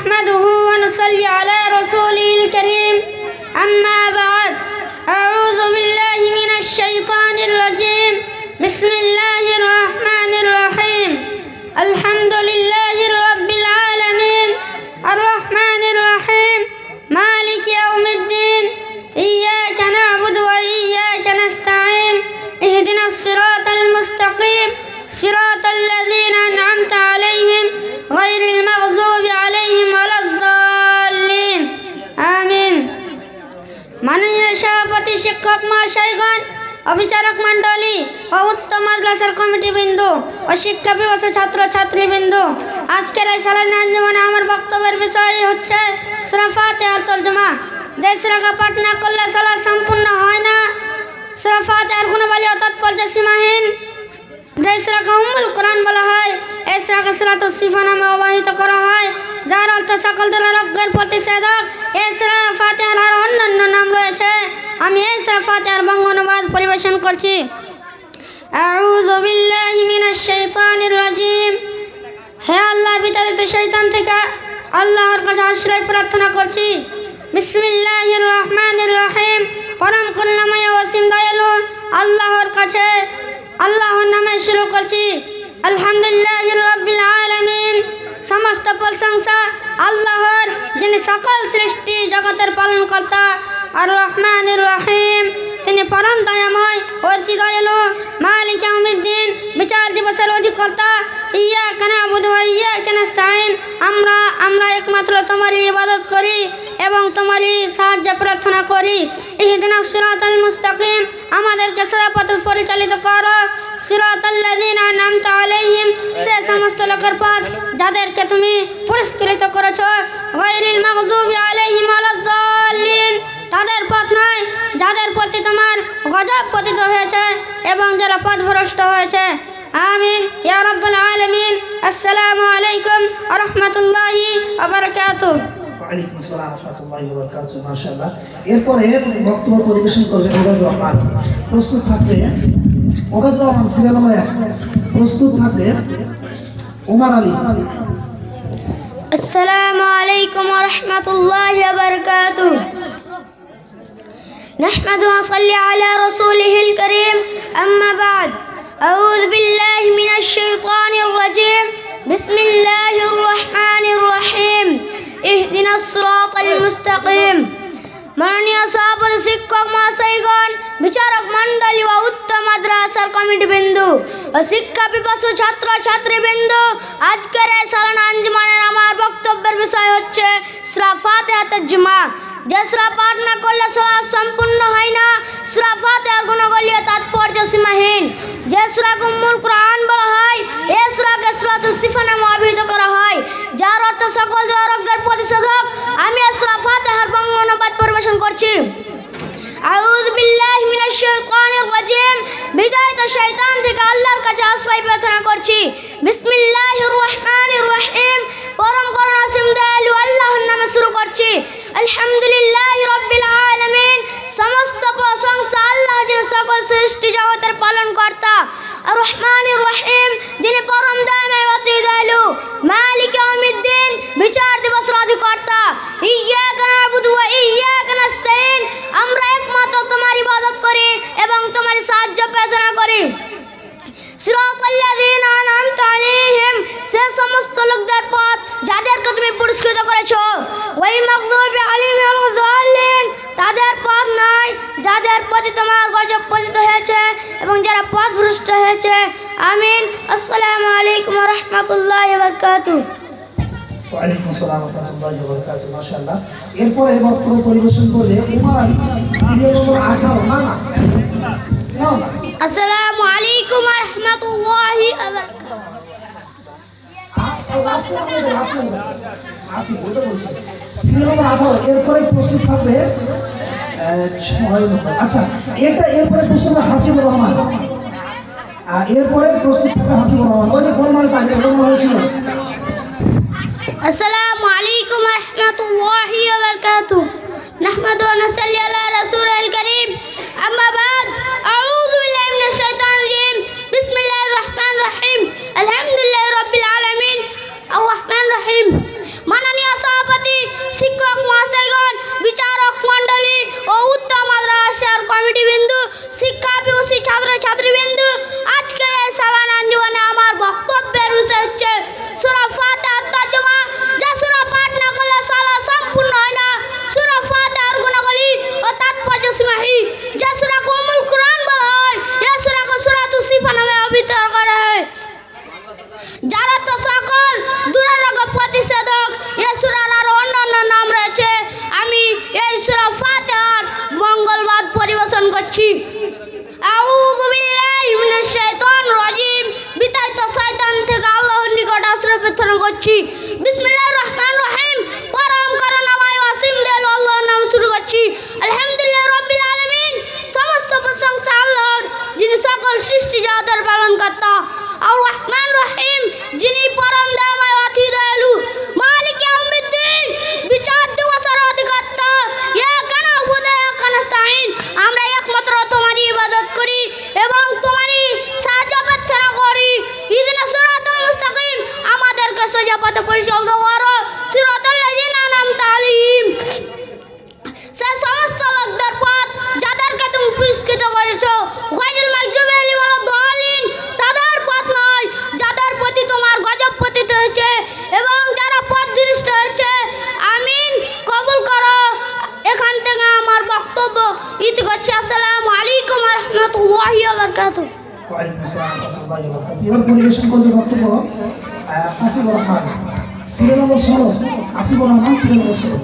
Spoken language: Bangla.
نحمده ونصلي على رسوله الكريم. أما بعد أعوذ بالله من الشيطان الرجيم. بسم الله الرحمن الرحيم. الحمد لله رب العالمين. الرحمن الرحيم. مالك يوم الدين. إياك نعبد وإياك نستعين. اهدنا الصراط المستقيم. صراط الذين মাননীয় সভাপতি শিক্ষক মহাশয়গণ অবিচারক মণ্ডলী ও উত্তম মাদ্রাসার কমিটি বিন্দু ও শিক্ষা বিভাগের ছাত্র ছাত্রীবৃন্দু আজকের এই সালানি আঞ্জমানে আমার বক্তব্যের বিষয় হচ্ছে সুরাফাতে আতর্জমা যে সুরাকা পাঠ না করলে সালা সম্পূর্ণ হয় না। সুরাফাতে আর কোনো বলি তাৎপর্য সীমাহীন। যে সুরাকে উম্মুল কোরআন বলা হয়, এই সুরাত সিফা নামে করা হয়, যার সকল ধরনের প্রতিষেধক এই সুরা ফাতিহার আর অন্যান্য নাম রয়েছে। আমি এই সুরা ফাতিহার বঙ্গ অনুবাদ পরিবেশন করছি। আউযু বিল্লাহি মিনাশ শাইতানির রাজিম। হে আল্লাহ, বিতাড়িত থেকে আল্লাহর কাছে আশ্রয় প্রার্থনা করছি। বিসমিল্লাহির রহমানির রহিম। পরম করুণাময় ওয়াসিম দয়ালু আল্লাহর কাছে, আল্লাহর নামে শুরু করছি। আলহামদুলিল্লাহ সমস্ত প্রশংসা আল্লাহর, যিনি সকল সৃষ্টি জগতের পালনকর্তা আর রহমান রহিম। তিনি পরম দয়াময় অতি দয়ালু মালিক বিচার দিবসের অধিকর্তা ইয়া কেন আবুদ ইয়া কেন স্তাইন আমরা আমরা একমাত্র তোমারই ইবাদত করি এবং তোমারই সাহায্য প্রার্থনা করি। ইহদিনা সিরাতাল মুস্তাকিম, আমাদেরকে সদাপথ পরিচালিত করো। সিরাতাল্লাযিন আনআমতা আলাইহিম, সে সমস্ত লোকের পথ যাদেরকে তুমি পুরস্কৃত করেছ। গায়রিল মাগযুবি আলাইহিম ওয়ালাদ-দাল্লিন তাদের পথ নয়, যাদের প্রতি তোমার গজব পতিত হয়েছে এবং যারা পথভ্রষ্ট হয়েছে। আমিন ইয়া রাব্বুল আলামিন আসসালামু আলাইকুম ওয়া রাহমাতুল্লাহি ওয়া বারাকাতুহু ওয়ালাইকুম আসসালাম রহমতুল্লাহি ওয়া বারাকাতুহু মাশাআল্লাহ এরপরে বক্তব্য পরিবেশন করবেন ওবায়দুর রহমান প্রস্তুত থাকবে ওবায়দুর রহমান সিরিয়াল নম্বর এক প্রস্তুত থাকবে ওমর আলী السلام عليكم ورحمة الله وبركاته نحمد ونصلي على رسوله الكريم أما بعد أعوذ بالله من الشيطان الرجيم بسم الله الرحمن الرحيم اهدنا الصراط المستقيم মাননীয় সভাপতি শিক্ষক মহাশয়গণ বিচারক মণ্ডলী ও উত্তম মাদ্রাসার কমিটি বিন্দু ও শিক্ষা পিপাসু ছাত্র ছাত্রীবৃন্দু আজকের এই সালানা আঞ্জমানের আমার বক্তব্যের বিষয় হচ্ছে সুরা ফাতিহাতুল জুমা যে সুরা পাঠ না করলে সালাত সম্পূর্ণ হয় না। সুরা ফাতিহার গুণগলীয় তাৎপর্য সীমাহীন যে সুরাকে উম্মুল কোরআন বলা হয় এই সুরাকে সুরাতুল সিফা নামে অভিহিত করা হয়। যার অর্থ সকল আরোগ্যের প্রতিষেধক, আমি সুরা ফাতিহার বঙ্গ অনুবাদ পরিবেশন করছি। আউযু বিল্লাহি মিনাশ শাইতানির রাজিম। বিদায়ত শয়তান থেকে আল্লাহর কাছে আশ্রয় প্রার্থনা করছি। বিসমিল্লাহির রহমানির রহিম। পরম করুণাসীম দয়ালু আল্লাহর নামে শুরু করছি। আলহামদুলিল্লাহি রব্বিল আলামিন। সমস্ত প্রশংসা আল্লাহ যিনি সকল সৃষ্টি জগতের পালন কর্তা আর রহমানির রহিম, যিনি পরম দয়াময় অতি দয়ালু মালিক ইয়াউমিদ্দিন, বিচার দিবসের অধিকর্তা ইয়্যাকা নাবুদু ওয়া ইয়্যাকা নাস্তাইন ভ্রষ্ট হয়েছে। আমিন। আসসালামু আলাইকুম ওয়া রাহমাতুল্লাহি ওয়া বারাকাতুহু। ওয়ালাইকুম আসসালাম রহমতুল্লাহি ওয়া বারাকাতুহু মাশাআল্লাহ। এরপরে বক্তব্য পরিবেশন করবে ওমর আলী সিরিয়াল নম্বর আঠারো না না। আসসালামু আলাইকুম ওয়া রাহমাতুল্লাহি ওয়া বারাকাতুহু। আছি বলতে বলছি সিরিয়াল নম্বর আঠারো এরপরে প্রস্তুত থাকবে ছয় নম্বর। আচ্ছা এটা এরপরে হবে হাসিবুর রহমান। আর এরপরে প্রস্তুত থাকা হাসিবুর রহমান ওই যে কোন মালটা আছে কোন মাল আলাইকুম রহমতুল্লাহি ওয়া বারাকাতুহু। নাহমাদু ওয়া নাসাল্লি আলা পাঠন করছি। আউযু বিল্লাহি আল্লাহর নিকট আশ্রয় প্রার্থনা করছি। বিসমিল্লাহির রহমানির পথ পরিচালিত করো সিরাতাল্লাযিনা আন'আমতা আলাইহিম সে সমস্ত লোকদের পথ যাদেরকে তুমি পুরস্কৃত করেছ এবার পরিবেশন করবে বক্তব্য আসিফ রহমান। সিরিয়াল নম্বর ষোলো আসিফ রহমান সিরিয়াল নম্বর ষোলো